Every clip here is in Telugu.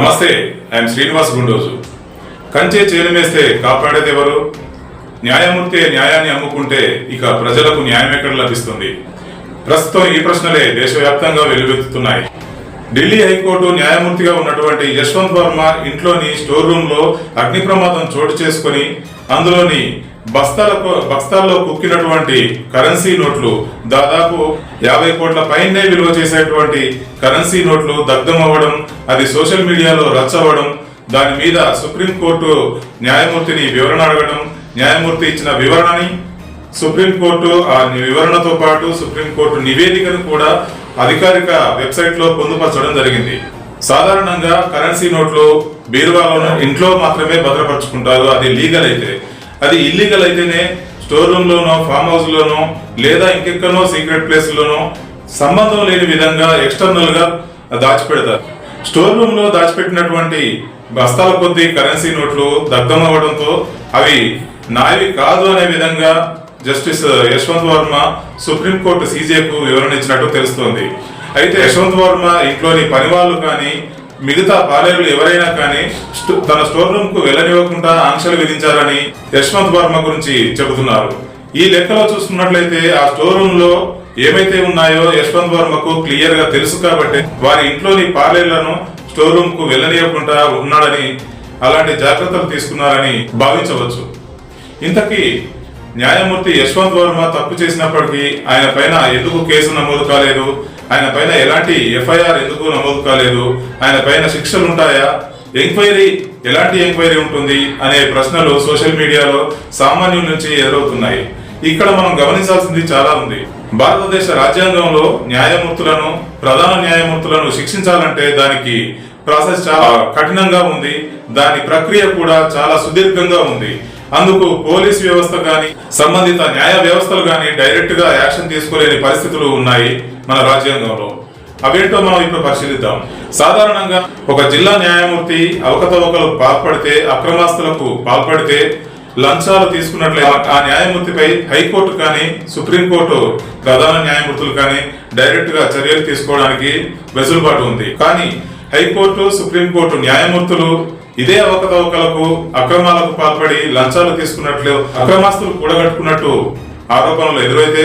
నమస్తే ఐఎమ్ శ్రీనివాస్ గుండోజు. కంచే చేలిమేస్తే కాపాడేది ఎవరు న్యాయమూర్తి న్యాయాన్ని అమ్ముకుంటే ఇక ప్రజలకు న్యాయం ఎక్కడ లభిస్తుంది? ప్రస్తుతం ఈ ప్రశ్నలే దేశవ్యాప్తంగా వెలువెత్తుతున్నాయి. ఢిల్లీ హైకోర్టు న్యాయమూర్తిగా ఉన్నటువంటి యశ్వంత్ వర్మ ఇంట్లోని స్టోర్ రూమ్లో అగ్ని ప్రమాదం చోటు చేసుకుని అందులోని బస్తాల బస్తాల్లో కుక్కినటువంటి కరెన్సీ నోట్లు దాదాపు యాభై కోట్ల పైనే విలువ చేసేటువంటి కరెన్సీ నోట్లు దగ్ధం అవ్వడం అది సోషల్ మీడియాలో రచ్చవడం దాని మీద సుప్రీంకోర్టు న్యాయమూర్తిని వివరణ అడగడం న్యాయమూర్తి ఇచ్చిన వివరణని సుప్రీంకోర్టు ఆ వివరణతో పాటు సుప్రీంకోర్టు నివేదికను కూడా అధికారిక వెబ్సైట్లో పొందుపరచడం జరిగింది. సాధారణంగా కరెన్సీ నోట్లు బీరువాలోనూ ఇంట్లో మాత్రమే భద్రపరచుకుంటారు అది లీగల్ అయితే. అది ఇల్లీగల్ అయితేనే స్టోర్ రూమ్లోనో ఫామ్ హౌస్లోనో లేదా ఇంకెక్కనో సీక్రెట్ ప్లేస్లోనో సంబంధం లేని విధంగా ఎక్స్టర్నల్గా దాచిపెడతారు. స్టోర్ రూమ్లో దాచిపెట్టినటువంటి బస్తాల కొద్ది కరెన్సీ నోట్లు దగ్ధం అవ్వడంతో అవి నావి కాదు అనే విధంగా justice uh, Yashwant Varma supreme court సీజేకు వివరణ ఇచ్చినట్టు తెలుస్తోంది. అయితే యశ్వంత్ వర్మ ఇంట్లోని పనివాళ్ళు కానీ మిగతా పాలేరులు ఎవరైనా కానీ తన స్టోర్ రూమ్కు వెళ్ళనివ్వకుండా ఆంక్షలు విధించారని యశ్వంత్ వర్మ గురించి చెబుతున్నారు. ఈ లెక్కలో చూసుకున్నట్లయితే ఆ స్టోర్ రూమ్లో ఏమైతే ఉన్నాయో యశ్వంత్ వర్మకు క్లియర్గా తెలుసు కాబట్టి వారి ఇంట్లోని పాలేర్లను స్టోర్ రూమ్కు వెళ్ళనివ్వకుండా ఉన్నాడని అలాంటి జాగ్రత్తలు తీసుకున్నారని భావించవచ్చు. ఇంతకీ న్యాయమూర్తి యశ్వంత్ వర్మ తప్పు చేసినప్పటికీ ఆయన పైన ఎందుకు కేసు నమోదు కాలేదు? ఆయన పైన ఎలాంటి ఎఫ్ఐఆర్ ఎందుకు నమోదు కాలేదు? ఆయన పైన శిక్షలు ఉంటాయా? ఎంక్వైరీ ఎలాంటి ఎంక్వైరీ ఉంటుంది? అనే ప్రశ్నలు సోషల్ మీడియాలో సామాన్యుల నుంచి ఎదురవుతున్నాయి. ఇక్కడ మనం గమనించాల్సింది చాలా ఉంది. భారతదేశ రాజ్యాంగంలో న్యాయమూర్తులను ప్రధాన న్యాయమూర్తులను శిక్షించాలంటే దానికి ప్రాసెస్ చాలా కఠినంగా ఉంది. దాని ప్రక్రియ కూడా చాలా సుదీర్ఘంగా ఉంది. అందుకు పోలీస్ వ్యవస్థ కానీ సంబంధిత న్యాయ వ్యవస్థలు కానీ డైరెక్ట్గా యాక్షన్ తీసుకోలేని పరిస్థితులు ఉన్నాయి. మన రాజ్యాంగంలో. అవేంటో మనం ఇప్పుడు పరిశీలిద్దాం. సాధారణంగా ఒక జిల్లా న్యాయమూర్తి అవకతవకలు పాల్పడితే అక్రమాస్తులకు పాల్పడితే లంచాలు తీసుకున్నట్లే ఆ న్యాయమూర్తిపై హైకోర్టు కానీ సుప్రీంకోర్టు ప్రధాన న్యాయమూర్తులు కానీ డైరెక్ట్గా చర్యలు తీసుకోవడానికి వెసులుబాటు ఉంది. కానీ హైకోర్టు సుప్రీంకోర్టు న్యాయమూర్తులు ఇదే అవకతవకలకు అక్రమాలకు పాల్పడి లంచాలు తీసుకున్నట్లు అక్రమాస్తులు కూడగట్టుకున్నట్టు ఆరోపణలు ఎదురైతే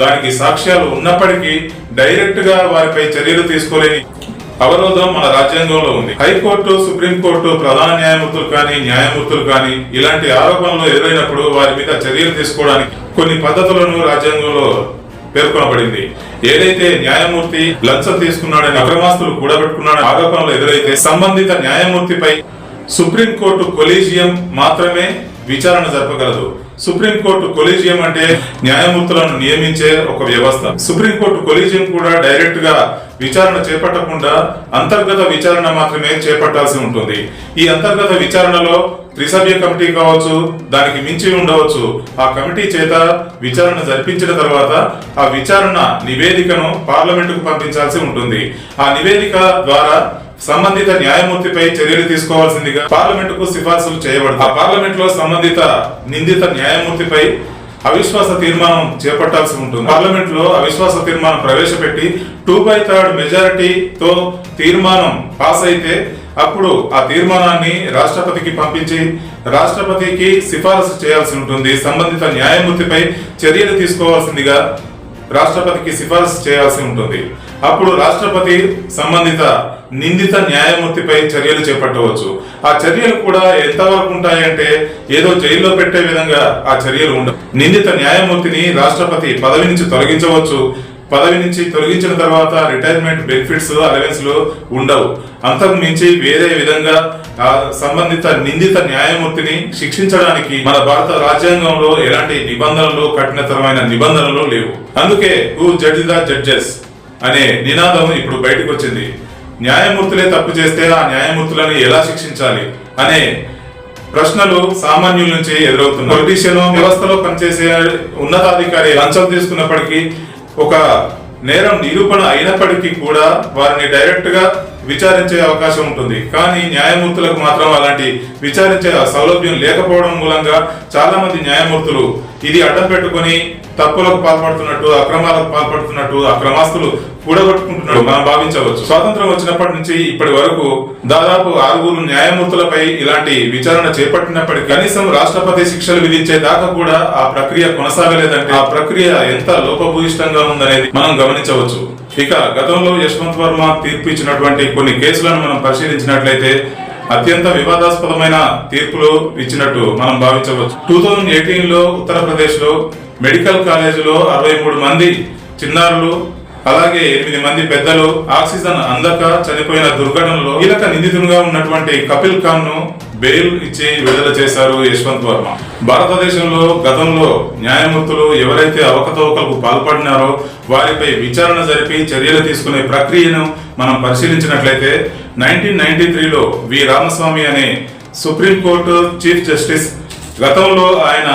దానికి సాక్ష్యాలు ఉన్నప్పటికీ డైరెక్ట్గా వారిపై చర్యలు తీసుకోలేని అవరోధం మన రాజ్యాంగంలో ఉంది. హైకోర్టు సుప్రీంకోర్టు ప్రధాన న్యాయమూర్తులు కానీ న్యాయమూర్తులు కానీ ఇలాంటి ఆరోపణలు ఎదురైనప్పుడు వారి మీద చర్యలు తీసుకోవడానికి కొన్ని పద్ధతులను రాజ్యాంగంలో పేర్కొనబడింది. ఏదైతే న్యాయమూర్తి లంచం తీసుకున్నాడని అక్రమాస్తులు కూడబెట్టుకున్నాడని ఆరోపణలు ఎదురైతే సంబంధిత న్యాయమూర్తిపై సుప్రీంకోర్టు కొలీజియం మాత్రమే విచారణ జరపగలదు. సుప్రీంకోర్టు కొలీజియం అంటే న్యాయమూర్తులను నియమించే ఒక వ్యవస్థ. సుప్రీంకోర్టు కొలీజియం కూడా డైరెక్ట్గా విచారణ చేపట్టకుండా అంతర్గత విచారణ మాత్రమే చేపట్టాల్సి ఉంటుంది. ఈ అంతర్గత విచారణలో త్రిసభ్య కమిటీ కావచ్చు దానికి మించి ఉండవచ్చు. ఆ కమిటీ చేత విచారణ జరిపించిన తర్వాత ఆ విచారణ నివేదికను పార్లమెంటుకు పంపించాల్సి ఉంటుంది. ఆ నివేదిక ద్వారా సంబంధిత న్యాయమూర్తిపై చర్యలు తీసుకోవాల్సిందిగా పార్లమెంటుకు సిఫార్సులు చేయబడతాయి ఆ పార్లమెంట్లో సంబంధిత నిందిత న్యాయమూర్తిపై అవిశ్వాస తీర్మానం చేపట్టాల్సి ఉంటుంది. పార్లమెంట్లో అవిశ్వాస తీర్మానం ప్రవేశపెట్టి టూ బై థర్డ్ మెజారిటీతో తీర్మానం పాస్ అయితే అప్పుడు ఆ తీర్మానాన్ని రాష్ట్రపతికి పంపించి రాష్ట్రపతికి సిఫారసు చేయాల్సి ఉంటుంది. సంబంధిత న్యాయమూర్తిపై చర్యలు తీసుకోవాల్సిందిగా రాష్ట్రపతికి సిఫారసు చేయాల్సి ఉంటుంది. అప్పుడు రాష్ట్రపతి సంబంధిత నిందిత న్యాయమూర్తిపై చర్యలు చేపట్టవచ్చు. ఆ చర్యలు కూడా ఎంతవరకు ఉంటాయంటే ఏదో జైల్లో పెట్టే విధంగా ఆ చర్యలు ఉండవు నిందిత న్యాయమూర్తిని రాష్ట్రపతి పదవి నుంచి తొలగించవచ్చు. పదవి నుంచి తొలగించిన తర్వాత రిటైర్మెంట్ బెనిఫిట్స్ అలవెన్స్లు ఉండవు. అంతకు మించి వేరే విధంగా సంబంధిత నిందిత న్యాయమూర్తిని శిక్షించడానికి మన భారత రాజ్యాంగంలో ఎలాంటి నిబంధనలు కఠినతరమైన నిబంధనలు లేవు. అందుకే హూ జడ్జి ద జడ్జెస్ అనే నినాదం ఇప్పుడు బయటకు వచ్చింది న్యాయమూర్తులే తప్పు చేస్తే ఆ న్యాయమూర్తులను ఎలా శిక్షించాలి అనే ప్రశ్నలు సామాన్యుల నుంచి ఎదురవుతున్నాయి. పొలిటీషియన్ వ్యవస్థలో పనిచేసే ఉన్నతాధికారి లంచం తీసుకున్నప్పటికీ ఒక నేరం నిరూపణ అయినప్పటికీ కూడా వారిని డైరెక్ట్గా విచారించే అవకాశం ఉంటుంది. కానీ న్యాయమూర్తులకు మాత్రం అలాంటి విచారించే సౌలభ్యం లేకపోవడం మూలంగా చాలా మంది న్యాయమూర్తులు ఇది అడ్డం పెట్టుకొని తప్పులకు పాల్పడుతున్నట్టు అక్రమాలకు పాల్పడుతున్నట్టు అక్రమాస్తులు కూడగొట్టుకుంటున్నాడు. మనం భావించవచ్చు. స్వాతంత్రం వచ్చినప్పటి నుంచి ఇప్పటి వరకు దాదాపు ఆరుగురు న్యాయమూర్తులపై ఇలాంటి విచారణ చేపట్టినప్పటికీ కనీసం రాష్ట్రపతి శిక్షలు విధించే దాకా కూడా ఆ ప్రక్రియ కొనసాగలేదంటే ఆ ప్రక్రియ ఎంత లోపభూయిష్టంగా ఉందనేది మనం గమనించవచ్చు. ఇక గతంలో యశ్వంత్ వర్మ తీర్పు ఇచ్చినటువంటి కొన్ని కేసులను మనం పరిశీలించినట్లయితే అత్యంత వివాదాస్పదమైన తీర్పులు ఇచ్చినట్టు మనం భావించవచ్చు. టూ థౌజండ్ ఎయిటీన్లో ఉత్తరప్రదేశ్లో మెడికల్ కాలేజీలో అరవై మూడు మంది చిన్నారులు అలాగే ఎనిమిది మంది పెద్దలు ఆక్సిజన్ అందక చనిపోయిన దుర్ఘటనలో కీలక నిందితునిగా ఉన్నటువంటి కపిల్ ఖాన్ను బెయిల్ ఇచ్చి విడుదల చేశారు యశ్వంత్ వర్మ. భారతదేశంలో గతంలో న్యాయమూర్తులు ఎవరైతే అవకతవకలకు పాల్పడినారో వారిపై విచారణ జరిపి చర్యలు తీసుకునే ప్రక్రియను మనం పరిశీలించినట్లయితే నైన్టీన్ నైన్టీ త్రీలో వి. రామస్వామి అనే సుప్రీంకోర్టు చీఫ్ జస్టిస్ గతంలో ఆయన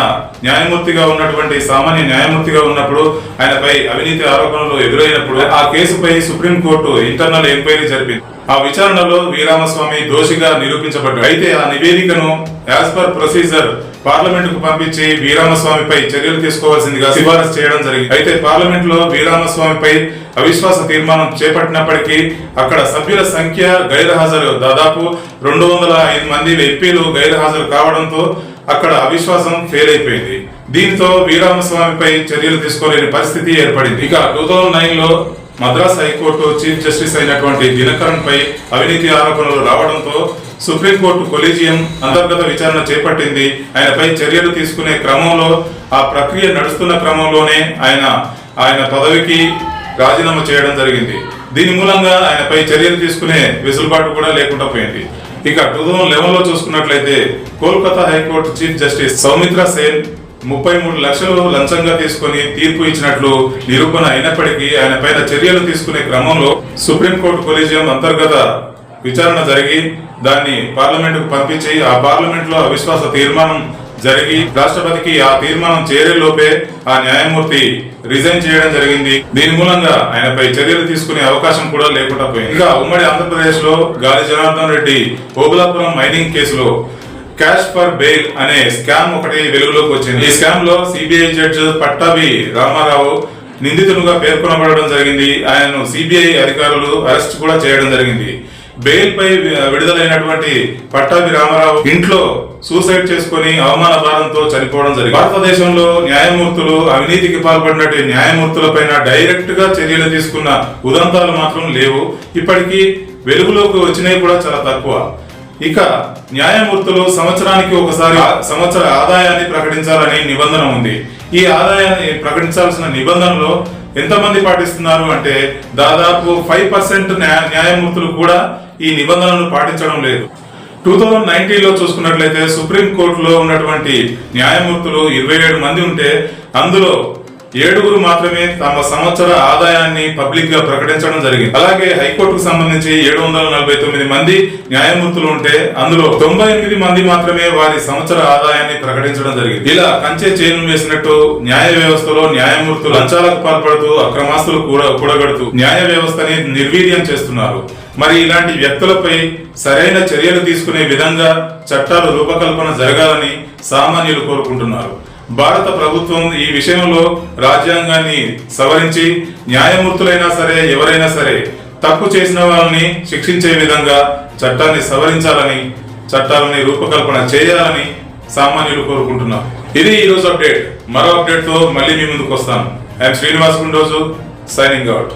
న్యాయమూర్తిగా ఉన్నటువంటి సామాన్య న్యాయమూర్తిగా ఉన్నప్పుడు ఆయనపై అవినీతి ఆరోపణలు ఎదురైనప్పుడు ఆ కేసుపై సుప్రీంకోర్టు ఇంటర్నల్ ఎంక్వైరీ జరిపింది. ఆ విచారణలో వీరామస్వామి దోషిగా నిరూపించబడ్డారు. అయితే ఆ నివేదికను యాజ్ పర్ ప్రొసీజర్ పార్లమెంట్కు పంపించి వీరామస్వామిపై చర్యలు తీసుకోవాల్సిందిగా సిఫారసు చేయడం జరిగింది. అయితే పార్లమెంట్లో వీరామస్వామిపై అవిశ్వాస తీర్మానం చేపట్టినప్పటికీ అక్కడ సభ్యుల సంఖ్య గైర్హాజరు దాదాపు రెండు వందల ఐదు మంది ఎంపీలు గైర్హాజరు కావడంతో అక్కడ అవిశ్వాసం ఫెయిల్ అయిపోయింది దీంతో వీరామస్వామిపై చర్యలు తీసుకోలేని పరిస్థితి ఏర్పడింది. ఇక టూ థౌజండ్ నైన్లో మద్రాస్ హైకోర్టు చీఫ్ జస్టిస్ అయినటువంటి దినకరన్ పై అవినీతి ఆరోపణలు రావడంతో సుప్రీంకోర్టు కొలీజియం అంతర్గత విచారణ చేపట్టింది. ఆయనపై చర్యలు తీసుకునే క్రమంలో ఆ ప్రక్రియ నడుస్తున్న క్రమంలోనే ఆయన ఆయన పదవికి రాజీనామా చేయడం జరిగింది. దీని మూలంగా ఆయనపై చర్యలు తీసుకునే వెసులుబాటు కూడా లేకుండా పోయింది. ఇక టూ థౌజండ్ లెవెన్లో చూసుకున్నట్లయితే Kolkata high court chief justice Soumitra Sen ముప్పై మూడు లక్షలు లంచంగా తీసుకుని తీర్పు ఇచ్చినట్లు నిరూపణ అయినప్పటికీ ఆయన పైన చర్యలు తీసుకునే క్రమంలో సుప్రీంకోర్టు కొలీజియం అంతర్గత విచారణ జరిగి దాన్ని పార్లమెంటుకు పంపించి ఆ పార్లమెంట్లో అవిశ్వాస తీర్మానం జరిగి రాష్ట్రపతికి ఆ తీర్మానం చేరే లోపే ఆ న్యాయమూర్తి రిజైన్ చేయడం జరిగింది. దీని మూలంగా ఆయనపై చర్యలు తీసుకునే అవకాశం కూడా లేకుండా పోయింది. ఇంకా ఉమ్మడి ఆంధ్రప్రదేశ్లో గాలి జనార్దన్ రెడ్డి ఓబులాపురం మైనింగ్ కేసులో క్యాష్ ఫర్ బెయిల్ అనే స్కామ్ ఒకటి వెలుగులోకి వచ్చింది. ఈ స్కామ్లో సిబిఐ జడ్జ్ పట్టాభి రామారావు నిందితులుగా పేర్కొనబడడం జరిగింది. ఆయనను సిబిఐ అధికారులు అరెస్ట్ కూడా చేయడం జరిగింది. బెయిల్ పై విడుదలైనటువంటి పట్టాభి రామారావు ఇంట్లో సూసైడ్ చేసుకుని అవమాన భారంతో చనిపోవడం జరిగింది. భారతదేశంలో న్యాయమూర్తులు అవినీతికి పాల్పడినట్టు న్యాయమూర్తులపైన డైరెక్ట్గా చర్యలు తీసుకున్న ఉదంతాలు మాత్రం లేవు. ఇప్పటికీ వెలుగులోకి వచ్చినవి కూడా చాలా తక్కువ. ఇక న్యాయమూర్తులు సంవత్సరానికి ఒకసారి సంవత్సర ఆదాయాన్ని ప్రకటించాలని నిబంధన ఉంది. ఈ ఆదాయాన్ని ప్రకటించాల్సిన నిబంధనలో ఎంతమంది పాటిస్తున్నారు అంటే దాదాపు ఫైవ్ పర్సెంట్ న్యాయమూర్తులు కూడా ఈ నిబంధనలను పాటించడం లేదు. టూ థౌజండ్ నైన్టీన్లో చూసుకున్నట్లయితే సుప్రీం కోర్టులో ఉన్నటువంటి న్యాయమూర్తులు ఇరవై ఏడు మంది ఉంటే అందులో ఏడుగురు మాత్రమే తమ సంవత్సర ఆదాయాన్ని పబ్లిక్గా ప్రకటించడం జరిగింది. అలాగే హైకోర్టుకు సంబంధించి ఏడు వందల నలభై తొమ్మిది మంది న్యాయమూర్తులు ఉంటే అందులో తొంభై ఎనిమిది మంది మాత్రమే వారి సంవత్సర ఆదాయాన్ని ప్రకటించడం జరిగింది. ఇలా కంచె చేను వేసినట్టు న్యాయ వ్యవస్థలో న్యాయమూర్తులు లంచాలకు పాల్పడుతూ అక్రమాస్తులు కూడ కూడగడుతూ న్యాయ వ్యవస్థని నిర్వీర్యం చేస్తున్నారు. మరి ఇలాంటి వ్యక్తులపై సరైన చర్యలు తీసుకునే విధంగా చట్టాలు రూపకల్పన జరగాలని సామాన్యులు కోరుకుంటున్నారు. భారత ప్రభుత్వం ఈ విషయంలో రాజ్యాంగాన్ని సవరించి న్యాయమూర్తులైనా సరే ఎవరైనా సరే తప్పు చేసిన వాళ్ళని శిక్షించే విధంగా చట్టాన్ని సవరించాలని చట్టాలని రూపకల్పన చేయాలని సామాన్యులు కోరుకుంటున్నారు. ఇది ఈరోజు అప్డేట్. మరో అప్డేట్తో మళ్ళీ మీ ముందుకు వస్తాను. I'm Srinivas Gundoju signing out.